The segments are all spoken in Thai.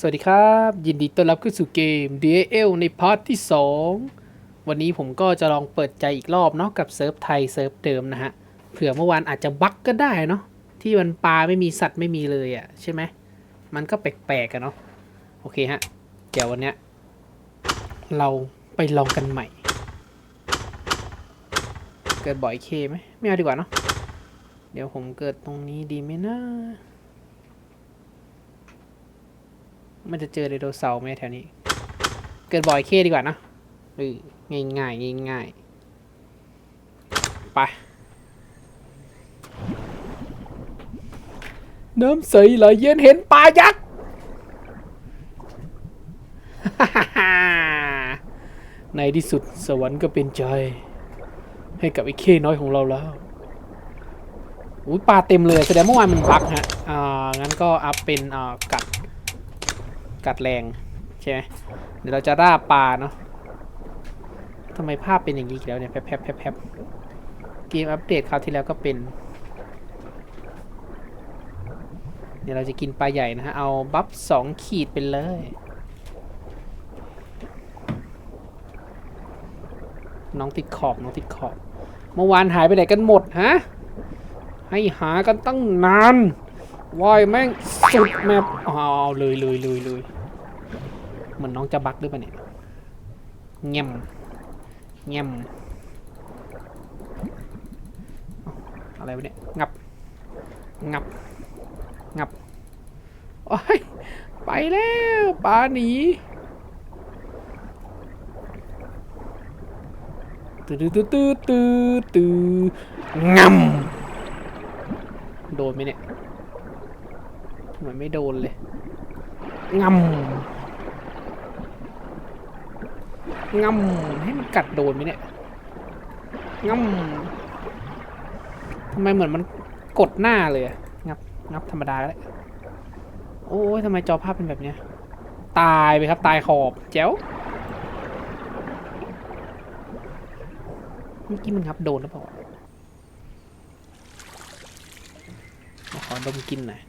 สวัสดีครับ ยินดีต้อนรับเข้าสู่เกม DAL ในพาร์ทที่ 2 วันนี้ผมก็จะลองเปิดใจอีกรอบเนาะกับเซิร์ฟไทยเซิร์ฟเดิมนะฮะเผื่อเมื่อวานอาจจะบั๊กก็ได้เนาะที่มันปลาไม่มีสัตว์ไม่มีเลยอะ่ะใช่ไหมมันก็แปลกๆกันเนาะโอเคฮะเดี๋ยววันเนี้ยเราไปลองกันใหม่ เกิดบ่อยเคไหมไม่เอาดีกว่าเนาะเดี๋ยวผมเกิดตรงนี้ดีไหมนะ มันจะเจอไดโนเสาร์ไหมแถวนี้ เกิดบ่อยเคดีกว่านะเออง่ายง่ายง่ายง่ายไป น้ำใสไหลเย็นเห็นปลายักษ์ในที่สุดสวรรค์ก็เป็นใจ ให้กับไอ้เคน้อยของเราแล้วอุ้ยปลาเต็มเลยแสดงเมื่อวานมันบักฮะ อ่า งั้นก็อัพเป็นอ่ากัด กัดแรงใช่ไหมเดี๋ยวเราจะร่าปลาเนาะทำไมภาพเป็นอย่างนี้อีกแล้วเนี่ยแพบแพบแพบแพบเกมอัปเดตคราวที่แล้วก็เป็นเดี๋ยวเราจะกินปลาใหญ่นะฮะ เอาบัฟสองขีดไปเลย น้องติดขอบ น้องติดขอบ เมื่อวานหายไปไหนกันหมดฮะ ให้หากันตั้งนานว่ายแม่งสุดแมปอ้าวเลยเลยเลยเลย เหมือนน้องจะบักด้วยปะเนี่ยเงียมเงียมอะไรวะเนี่ย งับ งับ งับ โอ้ย ไปแล้วปลาหนีตื้อตื้อตื้อตื้อตื้องำโดนไหมเนี่ยทำไมไม่โดนเลยงำ งำให้มันกัดโดนไหมเนี่ยงำทำไมเหมือนมันกดหน้าเลยงับงับธรรมดาก็ได้โอ้ยทำไมจอภาพเป็นแบบเนี้ย ตายไปครับตายขอบแจ๋วเมื่อกี้มันงับโดนหรือเปล่าขอดมกินหน่อย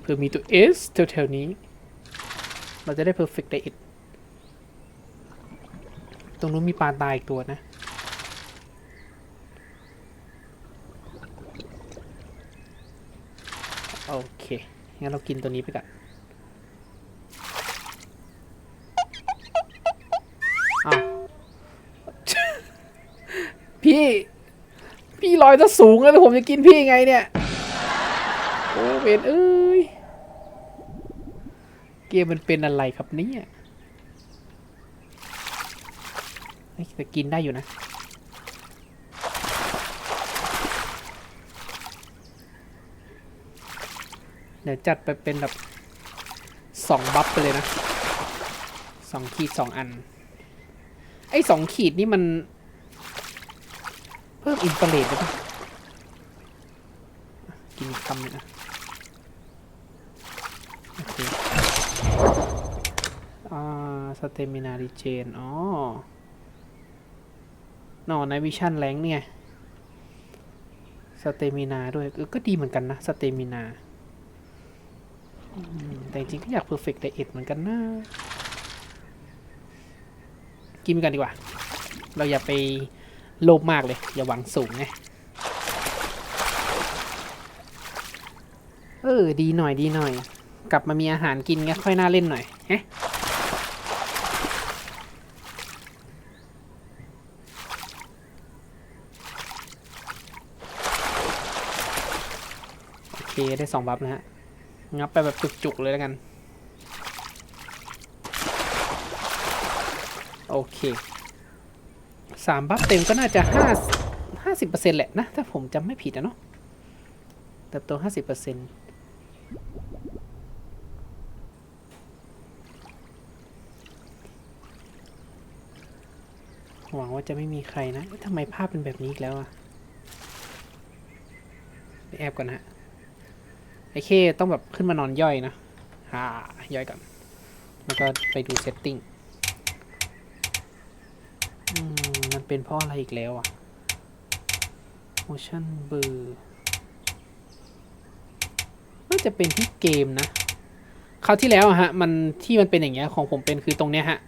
เพื่อมีตัว S แถวๆนี้ เราจะได้ perfect diet ตรงนู้นมีปลาตายอีกตัวนะ โอเค งั้นเรากินตัวนี้ไปก่อนพี่ พี่ลอยจะสูงแล้วผมจะกินพี่ไงเนี่ย โอ้เวนเอ้ย เกมมันเป็นอะไรครับเนี่ยเฮ้ยแต่กินได้อยู่นะ เดี๋ยวจัดไปเป็นแบบสองบัฟไปเลยนะสองขีดสองอัน ไอ้สองขีดนี่มัน เพิ่มอินฟราเรดได้ปะกินคำหนึงนะโอเคอ่าสเตมินารีเจน อ๋อ นอนในวิชั่นแรงเนี่ยสเตมินาด้วยก็ดีเหมือนกันนะสเตมินาแต่จริงๆก็อยากเพอร์เฟกต์ไดเอทเหมือนกันนะ กินกันดีกว่า เราอย่าไปโลภมากเลย อย่าหวังสูงไงเออ ดีหน่อยดีหน่อย กลับมามีอาหารกินก็ค่อยน่าเล่นหน่อยเฮะ เคได้สองบัฟนะฮะ งับไปแบบจุกๆเลยแล้วกัน โอเคสามบัฟเต็มก็น่าจะห้าห้าสิบเปอร์เซ็นต์แหละนะ ถ้าผมจำไม่ผิดนะเนาะเติบโตห้าสิบเปอร์เซ็นต์หวังว่าจะไม่มีใครนะทำไมภาพเป็นแบบนี้อีกแล้วอะไปแอบก่อนฮะ ไอ้เคต้องแบบขึ้นมานอนย่อยนะฮ่าย่อยก่อน แล้วก็ไปดูเซตติ้งมันเป็นเพราะอะไรอีกแล้วอะ motion blur น่าจะเป็นที่เกมนะคราวที่แล้วอะฮะ มันที่มันเป็นอย่างเงี้ยของผมเป็นคือตรงเนี้ยฮะ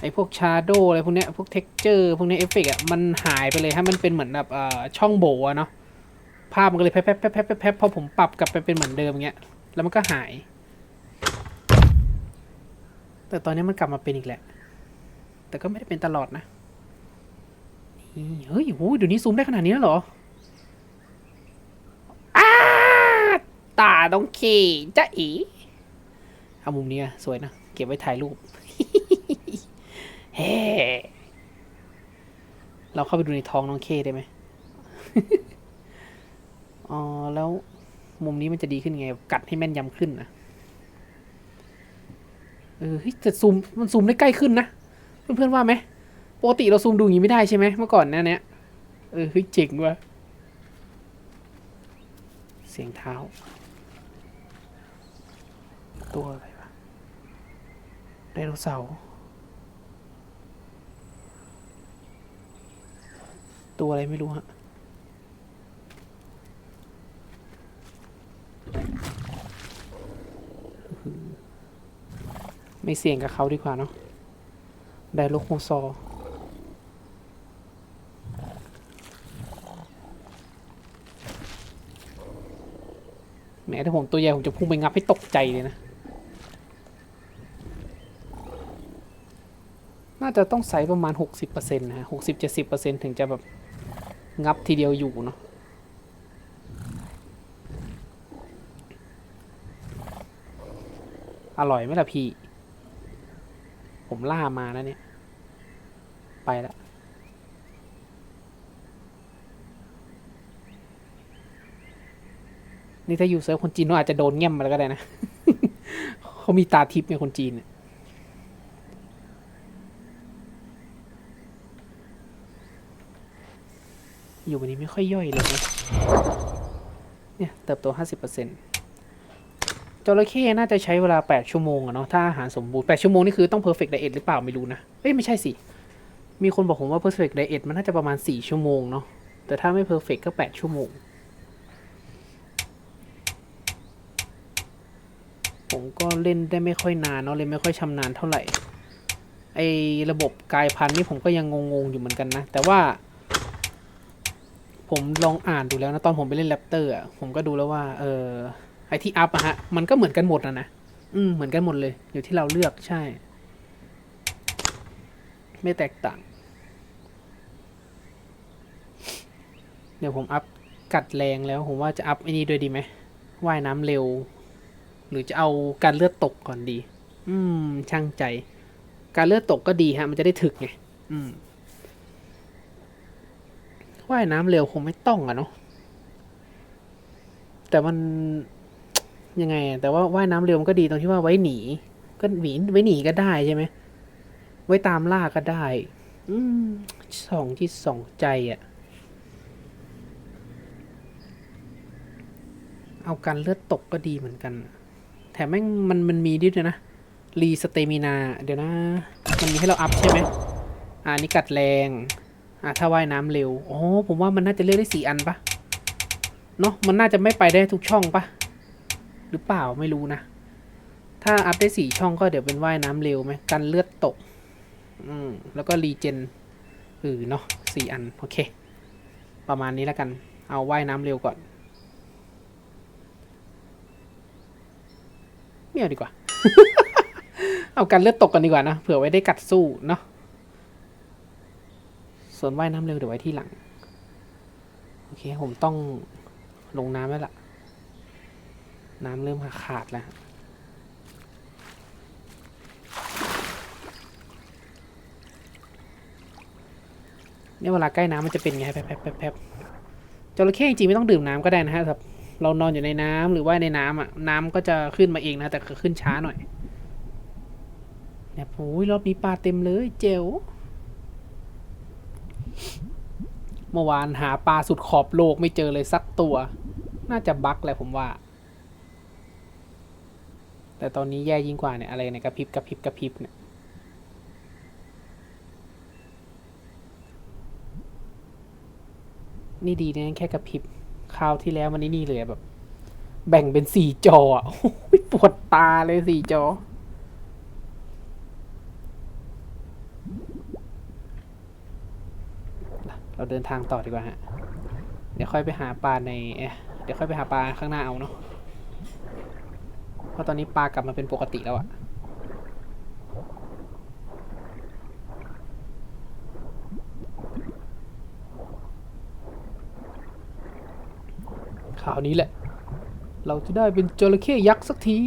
ไอพวกชาร์โดอะไรพวกเนี้ย พวกเท็กเจอร์พวกเนี้ยเอฟเฟกต์อะมันหายไปเลยฮะ มันเป็นเหมือนแบบเอ่อช่องโบะเนาะ ภาพมันก็เลยแป๊บแป๊บแป๊บแป๊บแป๊บพอผมปรับกลับไปเป็นเหมือนเดิมเงี้ย แล้วมันก็หาย แต่ตอนนี้มันกลับมาเป็นอีกแหละ แต่ก็ไม่ได้เป็นตลอดนะเฮ้ยโหเดี๋ยวนี้ซูมได้ขนาดนี้แล้วเหรออ้าตาต้องขี่จ้าอีเอามุมนี้สวยนะ เก็บไว้ถ่ายรูป เฮ้เราเข้าไปดูในท้องน้องเคได้ไหม อ๋อแล้วมุมนี้มันจะดีขึ้นไง กัดให้แม่นยำขึ้นนะเออเฮ้ยแต่ซูมมันซูมได้ใกล้ขึ้นนะ เพื่อนๆว่าไหมปกติเราซูมดูอย่างนี้ไม่ได้ใช่ไหมเมื่อก่อนเนะเนี้ยเออเฮ้ยเจ๋งว่ะเสียงเท้า ตัวอะไรวะไดโนเสาร์ตัวอะไรไม่รู้ฮะ ไม่เสี่ยงกับเขาดีกว่าเนาะไดโลโคซอร์แหมถ้าผมตัวใหญ่ผมจะพุ่งไปงับให้ตกใจเลยนะ น่าจะต้องใส่ประมาณ 60%นะฮะ60-70%ถึงจะแบบงับทีเดียวอยู่เนาะ อร่อยไหมล่ะพี่ ผมล่ามานะเนี่ย ไปละนี่ถ้าอยู่เซิร์ฟคนจีนเขาอาจจะโดนแง่มมาแล้วก็ได้นะ เขามีตาทิพย์ไงคนจีนเนี่ยอยู่วันนี้ไม่ค่อยย่อยเลย เนี่ย เติบโต50% จระเข้น่าจะใช้เวลา 8 ชั่วโมงอะเนาะถ้าอาหารสมบูรณ์ 8 ชั่วโมงนี่คือต้อง perfect diet หรือเปล่าไม่รู้นะ เอ้ยไม่ใช่สิ มีคนบอกผมว่า perfect diet มันน่าจะประมาณ 4 ชั่วโมงเนาะแต่ถ้าไม่ perfect ก็ 8 ชั่วโมง ผมก็เล่นได้ไม่ค่อยนานเนาะเล่นไม่ค่อยชำนาญเท่าไหร่ไอระบบกายพันธุ์นี่ผมก็ยังงงๆอยู่เหมือนกันนะ แต่ว่า ผมลองอ่านดูแล้วนะตอนผมไปเล่นแรปเตอร์ผมก็ดูแล้วว่าเออ อที่อัพอะฮะ มันก็เหมือนกันหมดนะนะ อืม เหมือนกันหมดเลย อยู่ที่เราเลือกใช่ ไม่แตกต่าง เดี๋ยวผมอัพกัดแรงแล้ว ผมว่าจะอัพไอ้นี่ด้วยดีไหมว่ายน้ำเร็ว หรือจะเอาการเลือดตกก่อนดี อืม ช่างใจ การเลือดตกก็ดีฮะ มันจะได้ถึกไง อืมว่ายน้ำเร็วคงไม่ต้องอะเนาะแต่มัน ยังไง แต่ว่าว่ายน้ำเร็วมันก็ดีตรงที่ว่าไว้หนี ก็หนีไว้หนีก็ได้ใช่ไหมไว้ตามล่าก็ได้ อืมสองที่สองใจอะเอากันเลือดตกก็ดีเหมือนกัน แถมแม่งมันมันมีด้วยนะรีสเตมินา เดี๋ยวนะ มันมีให้เราอัพใช่ไหมอ่านี่กัดแรง อ่าถ้าว่ายน้ำเร็ว โอ๋อผมว่ามันน่าจะเลือกได้สี่อันปะเนาะมันน่าจะไม่ไปได้ทุกช่องปะ หรือเปล่าไม่รู้นะ ถ้าอัพได้สี่ช่องก็เดี๋ยวเป็นว่ายน้ำเร็วไหมกันเลือดตก อืม แล้วก็รีเจนเออเนาะสี่อัน โอเค ประมาณนี้แล้วกัน เอาว่ายน้ำเร็วก่อนไม่เอาดีกว่า เอากันเลือดตกกันดีกว่านะ เผื่อไว้ได้กัดสู้เนาะ ส่วนว่ายน้ำเร็วเดี๋ยวไว้ที่หลัง โอเค ผมต้องลงน้ำแล้วล่ะ น้ำเริ่มขาดแล้วเนี่ยเวลาใกล้น้ำมันจะเป็นไงแป๊บแป๊บแป๊บแป๊บจระเข้จริงไม่ต้องดื่มน้ำก็ได้นะฮะแบบเรานอนอยู่ในน้ำหรือว่าในน้ำอะน้ำก็จะขึ้นมาเองนะแต่คือขึ้นช้าหน่อยเนี่ยโอ้ยรอบนี้ปลาเต็มเลยเจ๋วเมื่อวานหาปลาสุดขอบโลกไม่เจอเลยสักตัว น่าจะบั๊กแหละผมว่า แต่ตอนนี้แย่ยิ่งกว่าเนี่ยอะไรเนี่ยกระพริบกระพริบกระพริบเนี่ยนี่ดีนะแค่กระพริบคราวที่แล้วมันนี่นี่เลยแบบ แบ่งเป็นสี่จออะปวดตาเลยสี่จอ เราเดินทางต่อดีกว่าฮะ เดี๋ยวค่อยไปหาปลาใน เดี๋ยวค่อยไปหาปลาข้างหน้าเอาเนาะ เพราะตอนนี้ปลากลับมาเป็นปกติแล้วอะข่าวนี้แหละ เราจะได้เป็นจระเข้ยักษ์สักที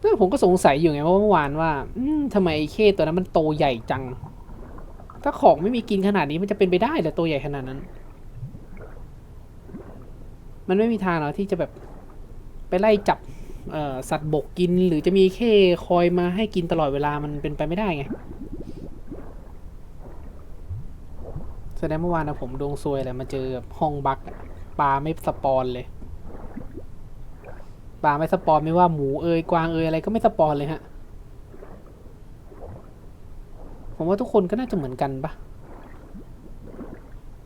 เออผมก็สงสัยอยู่ไงว่าเมื่อวานว่าอืมทำไมไอ้เข้ตัวนั้นมันโตใหญ่จัง ถ้าของไม่มีกินขนาดนี้มันจะเป็นไปได้เหรอตัวใหญ่ขนาดนั้น มันไม่มีทางหรอกที่จะแบบไปไล่จับ สัตว์บกกินหรือจะมีเข้คอยมาให้กินตลอดเวลามันเป็นไปไม่ได้ไง แสดงเมื่อวานนะผมดวงซวยแหละมาเจอห้องบักปลาไม่สปอนเลยปลาไม่สปอนไม่ว่าหมูเอยกวางเอยอะไรก็ไม่สปอนเลยฮะ ผมว่าทุกคนก็น่าจะเหมือนกันปะ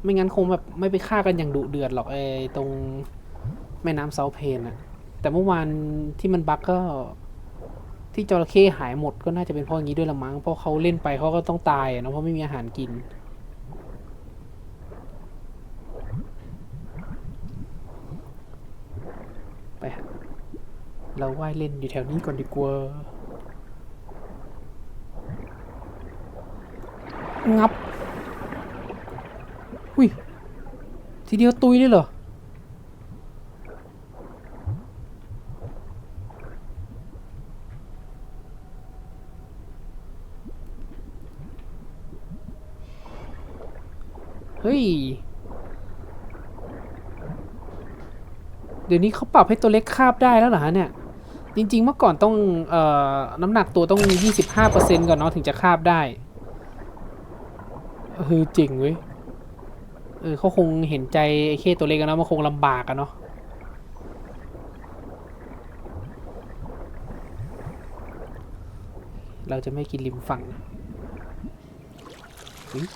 ไม่งั้นคงแบบไม่ไปฆ่ากันอย่างดุเดือดหรอกไอ้ตรงแม่น้ำเซาเพนอะ แต่เมื่อวานที่มันบักก็ ที่จระเข้หายหมดก็น่าจะเป็นเพราะอย่างนี้ด้วยละมั้งเพราะเขาเล่นไปเขาก็ต้องตายนะเพราะไม่มีอาหารกิน ไปเราว่ายเล่นอยู่แถวนี้ก่อนดีกว่างับ อุ้ย ทีเดียวตุยเลยเหรอ เฮ้ย เดี๋ยวนี้เขาปรับให้ตัวเล็กคาบได้แล้วเหรอฮะเนี่ย จริง ๆ เมื่อก่อนต้องเอ่อน้ำหนักตัวต้อง 25%ก่อนเนาะถึงจะคาบได้เออเจ๋งเว้ยเออเขาคงเห็นใจไอ้เข้ตัวเล็กอะเนะมันคงลำบากอะเนาะเราจะไม่กินริมฝั่งอุ๊ย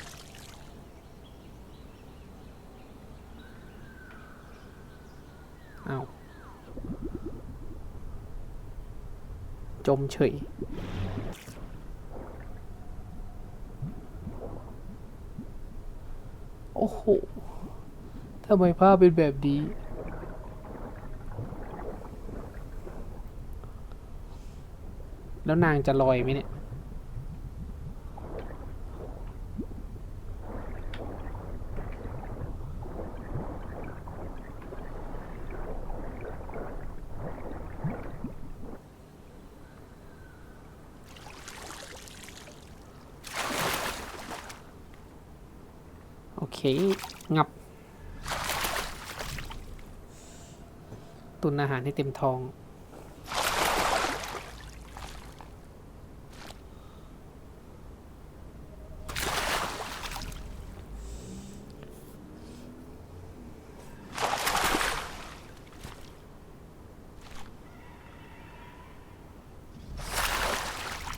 อ้าว จมเฉยโอ้โหทำไมภาพเป็นแบบนี้ แล้วนางจะลอยไหมเนี่ย โอเค งับ ตุน อาหารให้เต็มท้อง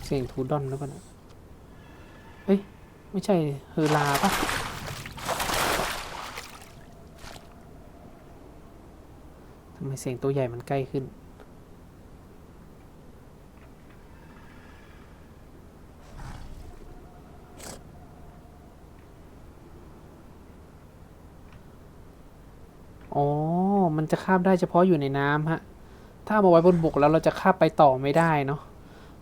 เสียงทูดอนแล้วปะเนะเอ้ย ไม่ใช่เฮอลาปะ ทำไม เสียงตัวใหญ่มันใกล้ขึ้น อ๋อ มันจะคาบได้เฉพาะอยู่ในน้ำฮะ ถ้าเอามาไว้บนบกแล้วเราจะคาบไปต่อไม่ได้เนาะ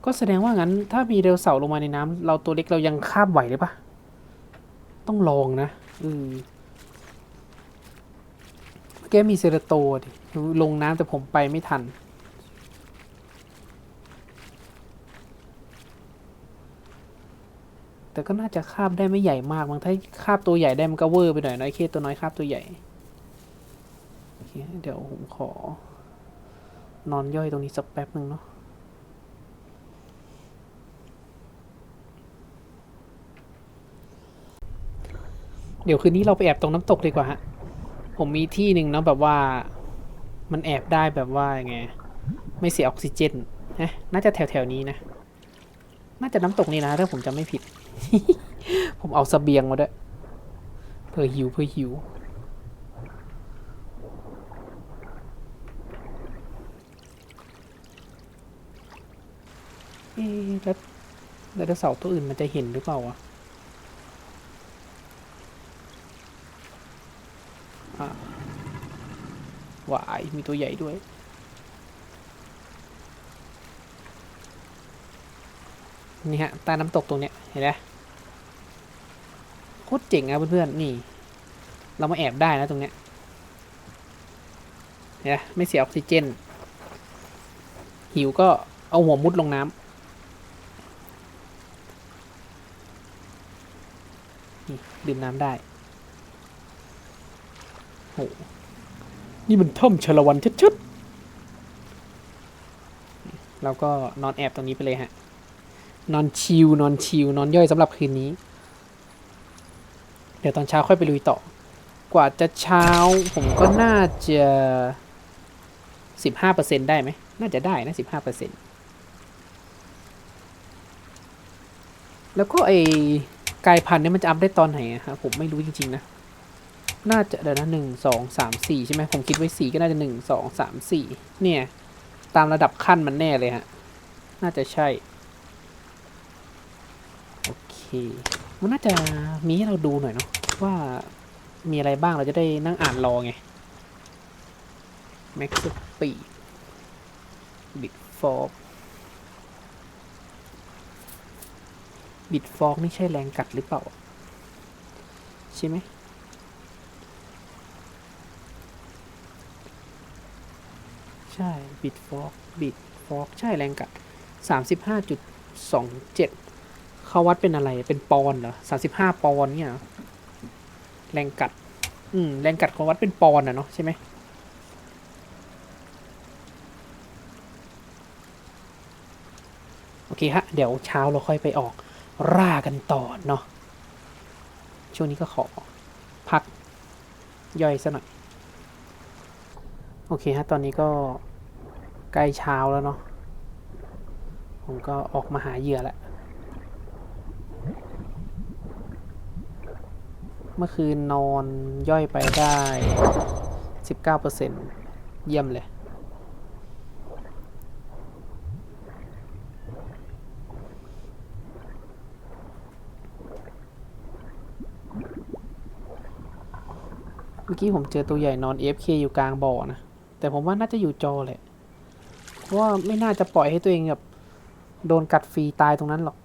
ก็แสดงว่างั้นถ้ามีเดลเสาร์ลงมาในน้ำเราตัวเล็กเรายังคาบไหวเลยปะต้องลองนะ อืม กมีเซราโตดิลงน้ำแต่ผมไปไม่ทัน แต่ก็น่าจะคาบได้ไม่ใหญ่มากมั้งถ้าคาบตัวใหญ่ได้มันก็เวอร์ไปหน่อยน้อยเคตัวน้อยคาบตัวใหญ่เเดี๋ยวผมขอ นอนย่อยตรงนี้สักแป๊บหนึ่งเนาะเดี๋ยวคืนนี้เราไปแอบตรงน้ำตกดีกว่าฮะ ผมมีที่หนึ่งเนาะแบบว่า มันแอบได้แบบว่าไง ไม่เสียออกซิเจนนะน่าจะแถวแถวนี้นะ น่าจะน้ำตกนี่นะถ้าผมจำไม่ผิด ผมเอาสเสบียงมาด้วยเพื่อหิวเพื่อหิวแล้วแล้วเสาตัวอื่นมันจะเห็นหรือเปล่าวะ วายมีตัวใหญ่ด้วย นี่ฮะใต้น้ำตกตรงเนี้ย เห็นไหมโคตรเจ๋งอะเพื่อนๆ นี่ เรามาแอบได้นะตรงเนี้ยเห็นไหมไม่เสียออกซิเจน หิวก็เอาหัวมุดลงน้ำนี่ดื่มน้ำได้ โหนี่มันถ้ำชลวันชัดๆเราก็นอนแอบตรงนี้ไปเลยฮะ นอนชิลนอนชิลนอนย่อยสำหรับคืนนี้ เดี๋ยวตอนเช้าค่อยไปลุยต่อ กว่าจะเช้าผมก็น่าจะสิบห้าเปอร์เซ็นได้ไหม น่าจะได้นะสิบห้าเปอร์เซ็นแล้วก็ไอ้กายพันธุ์เนี่ยมันจะอัพได้ตอนไหนอะฮะผมไม่รู้จริง ๆ นะ น่าจะเดี๋ยวนะหนึ่งสองสามสี่ใช่ไหมผมคิดไว้สี่ก็น่าจะหนึ่งสองสามสี่เนี่ย ตามระดับขั้นมันแน่เลยฮะ น่าจะใช่ โอเค มันน่าจะมีให้เราดูหน่อยเนาะว่ามีอะไรบ้างเราจะได้นั่งอ่านรอไง Max Speed Bit Fork Bit Fork นี่ใช่แรงกัดหรือเปล่า ใช่ไหม ใช่ Bit Fork Bit Fork ใช่แรงกัด35.27เขาวัดเป็นอะไรเป็นปอนเหรอ35ปอนเนี่ยแรงกัด อืม แรงกัดเขาวัดเป็นปอนอะเนาะใช่ไหมโอเคฮะ เดี๋ยวเช้าเราค่อยไปออกร่ากันต่อเนาะช่วงนี้ก็ขอพักย่อยซะหน่อย โอเคฮะ ตอนนี้ก็ ใกล้เช้าแล้วเนาะผมก็ออกมาหาเหยื่อแล้วเมื่อคืนนอนย่อยไปได้ 19%เยี่ยมเลย เมื่อกี้ผมเจอตัวใหญ่นอน AFK อยู่กลางบ่อนะ แต่ผมว่าน่าจะอยู่จอแหละ เพราะว่าไม่น่าจะปล่อยให้ตัวเองแบบโดนกัดฟรีตายตรงนั้นหรอก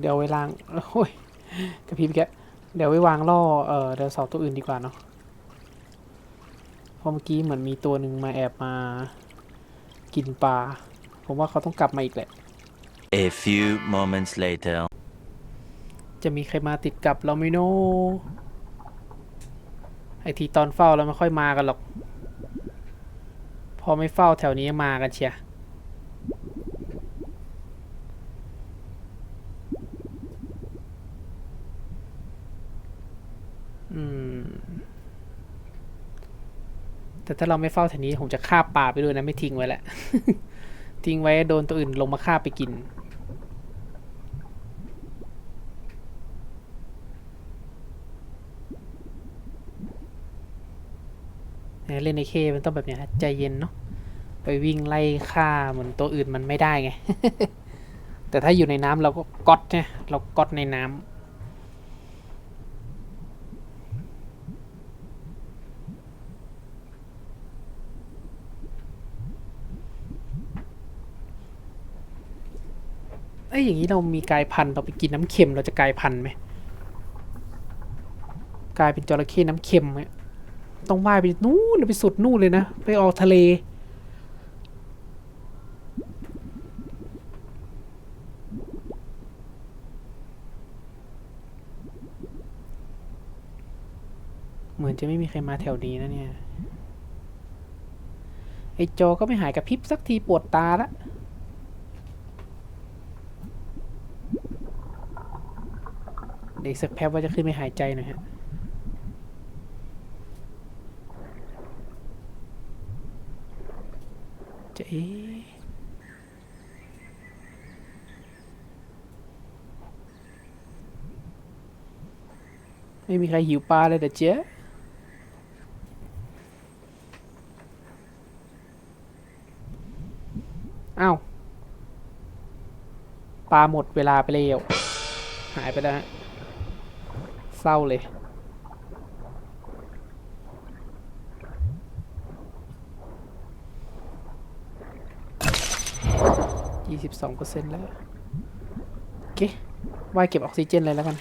เดี๋ยวไว้ล้างโอ้ยกระพริบแกะเดี๋ยวไว้วางล่อเออเดี๋ยวเสาตัวอื่นดีกว่าเนาะเพราะเมื่อกี้เหมือนมีตัวหนึ่งมาแอบมา กินปลา ผมว่าเขาต้องกลับมาอีกแหละ A few moments later. จะมีใครมาติดกับเราไหมโนไอทีตอนเฝ้าเราไม่ค่อยมากันหรอก พอไม่เฝ้าแถวนี้มากันเชียร์ แต่ถ้าเราไม่เฝ้าแถวนี้ผมจะฆ่าปลาไปด้วยนะไม่ทิ้งไว้แหละทิ้งไว้โดนตัวอื่นลงมาฆ่าไปกิน เล่นในเคมันต้องแบบเนี้ยฮะใจเย็นเนาะไปวิ่งไล่ฆ่าเหมือนตัวอื่นมันไม่ได้ไง แต่ถ้าอยู่ในน้ำเราก็ก๊อตเนี่ยเราก๊อตในน้ำ อ้ยอย่างนี้เรามีกายพันธุ์เราไปกินน้ำเค็มเราจะกลายพันธุ์ไหมกลายเป็นจระเข้น้ำเค็มไหมต้องว่ายไปนู่นไปสุดนู่นเลยนะ ไปออกทะเล เหมือนจะไม่มีใครมาแถวนี้นะเนี่ย ไอจอก็ไม่หายกับพริบสักทีปวดตาละเดี๋ยว อีกสักแป๊บว่าจะขึ้นไปหายใจหน่อยฮะจะเอ๊ไม่มีใครหิวปลาเลยเด้อเจ๊ะอ้าวปลาหมดเวลาไปแล้ว หายไปแล้วฮะ เศร้าเลย ยี่สิบสองเปอร์เซ็นต์แล้ว โอเคว่ายเก็บออกซิเจนเลยแล้วกัน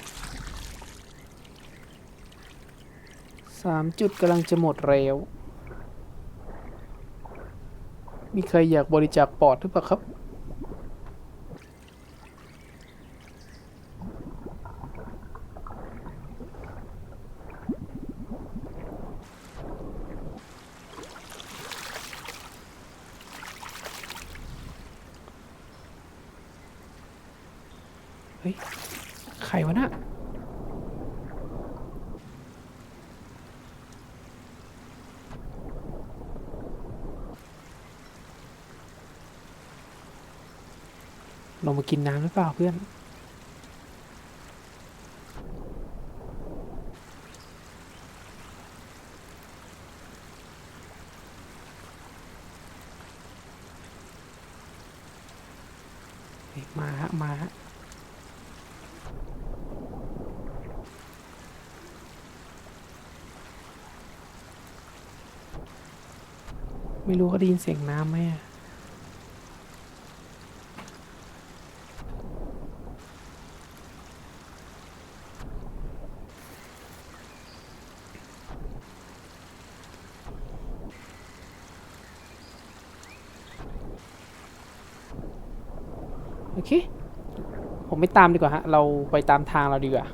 สามจุดกำลังจะหมดแล้ว มีใครอยากบริจาคปอดหรือเปล่าครับ เฮ้ย ใครวะน่ะ ลงมากินน้ำหรือเปล่าเพื่อนเฮ้มาฮะ มาฮะไม่รู้เขาได้ยินเสียงน้ำไหมอะ โอเค ผมไม่ตามดีกว่าฮะ เราไปตามทางเราดีกว่า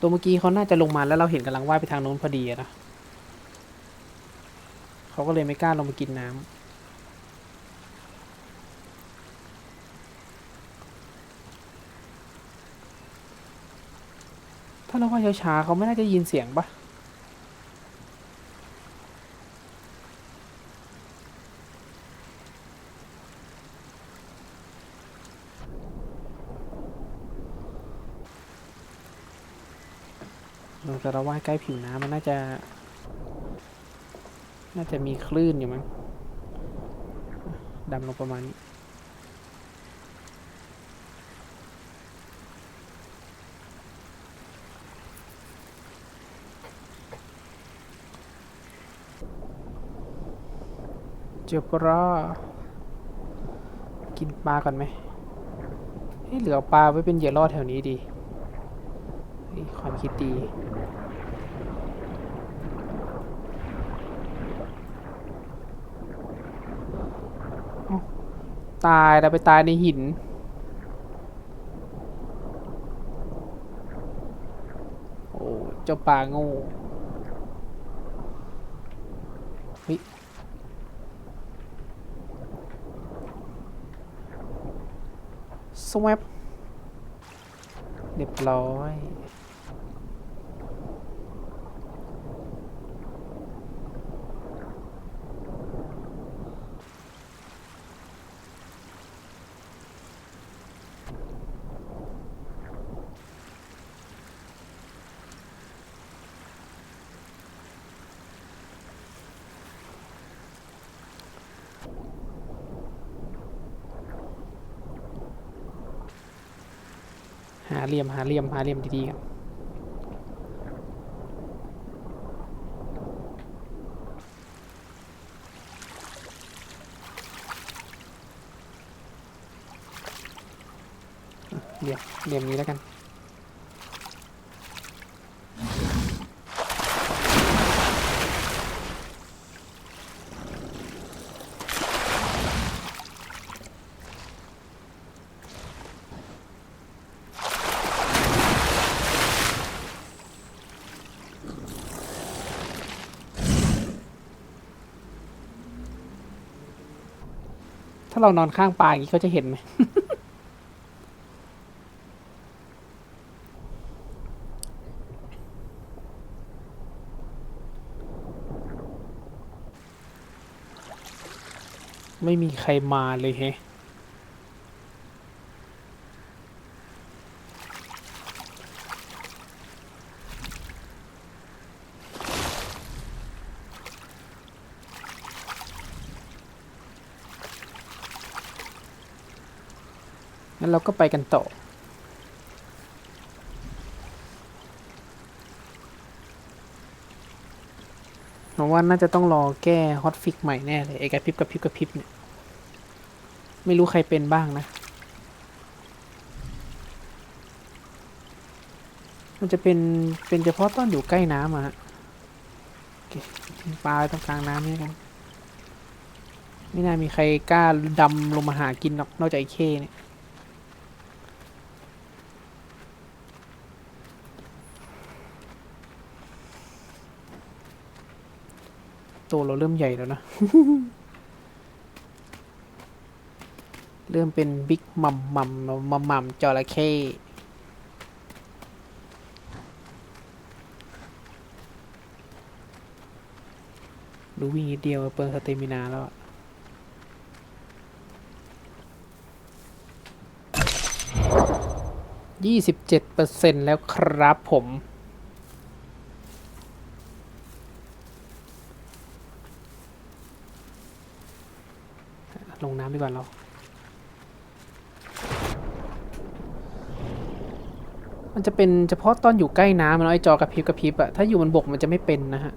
ตัวเมื่อกี้เขาน่าจะลงมาแล้วเราเห็นกำลังว่ายไปทางโน้นพอดีนะเขาก็เลยไม่กล้าลงมากินน้ำถ้าเราว่ายช้าๆเขาไม่น่าจะยินเสียงปะ จะเราว่ายใกล้ผิวน้ำมันน่าจะ น่าจะมีคลื่นอยู่มั้งดำลงประมาณนี้เจอปลากินปลาก่อนไหมให้เหลือปลาไว้เป็นเหยื่อล่อแถวนี้ดี ความคิดดีตายแล้วไปตายในหิน โอ้เจ้าปลาโง่เฮ้ยสวปเรียบร้อยาเหลี่ยมหาเหลี่ยมหาเหลี่ยมดีๆครับเหลี่ยมเหลี่ยมนี้แล้วกัน ถ้าเรานอนข้างปลาอย่างนี้เขาจะเห็นไหมไม่มีใครมาเลยเฮ งั้นเราก็ไปกันต่อ ผมว่าน่าจะต้องรอแก้ฮอตฟิกใหม่แน่เลยไอ้กระพริบกระพริบกระพริบเนี่ย ไม่รู้ใครเป็นบ้างนะมันจะเป็นเป็นเฉพาะตอนอยู่ใกล้น้ำอะฮะทิ้งปลาตรงกลางน้ำนี่กัน ไม่น่ามีใครกล้าดำลงมาหากินหรอกนอกจากไอ้เคเนี่ย ตัวเราเริ่มใหญ่แล้วนะ เริ่มเป็นบิ๊กมัมมัมมัมมัมจระเข้รู้วิ่งนิดเดียวเปิดสเตมินาแล้วอะยี่สิบเจ็ดเปอร์เซ็นแล้วครับผม ลงน้ำดีกว่าเรา มันจะเป็นเฉพาะตอนอยู่ใกล้น้ำอะเนะไอจอกระพริบกระพริบอะถ้าอยู่บนบกมันจะไม่เป็นนะฮะ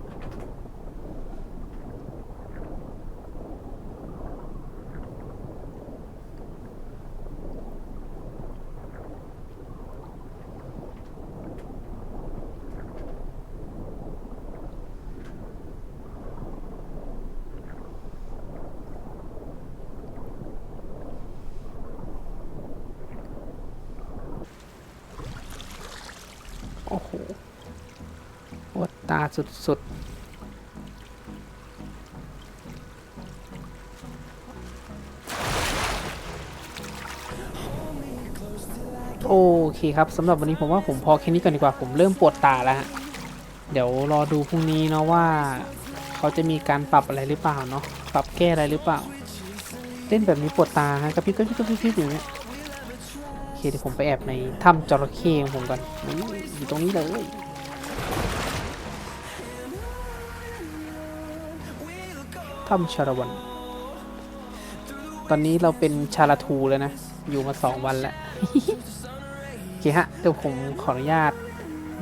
โอ้โหปวดตา สุดๆ โอเคครับสำหรับวันนี้ผมว่าผมพอแค่นี้ก่อนดีกว่าผมเริ่มปวดตาแล้วฮะ เดี๋ยวรอดูพรุ่งนี้เนาะว่า เขาจะมีการปรับอะไรหรือเปล่าเนาะปรับแก้อะไรหรือเปล่า เล่นแบบนี้ปวดตาฮะกระพริบกระพริบกระพริบอย่างเงี้ยโอเคเดี๋ยวผมไปแอบในถ้ำจระเข้ของผมก่อนอยู่ตรงนี้เลย ถ้ำชาละวัน ตอนนี้เราเป็นชาลาทูแล้วนะ อยู่มาสองวันแล้ว โอเคฮะ เดี๋ยวผมขออนุญาต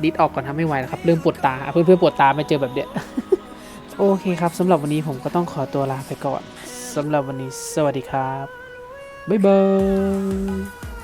ดิสออกก่อนทำไม่ไหวแล้วครับ เริ่มปวดตา เพื่อนเพื่อนๆปวดตาไม่เจอแบบเนี้ยโอเคครับสำหรับวันนี้ผมก็ต้องขอตัวลาไปก่อนสำหรับวันนี้สวัสดีครับ บ๊ายบาย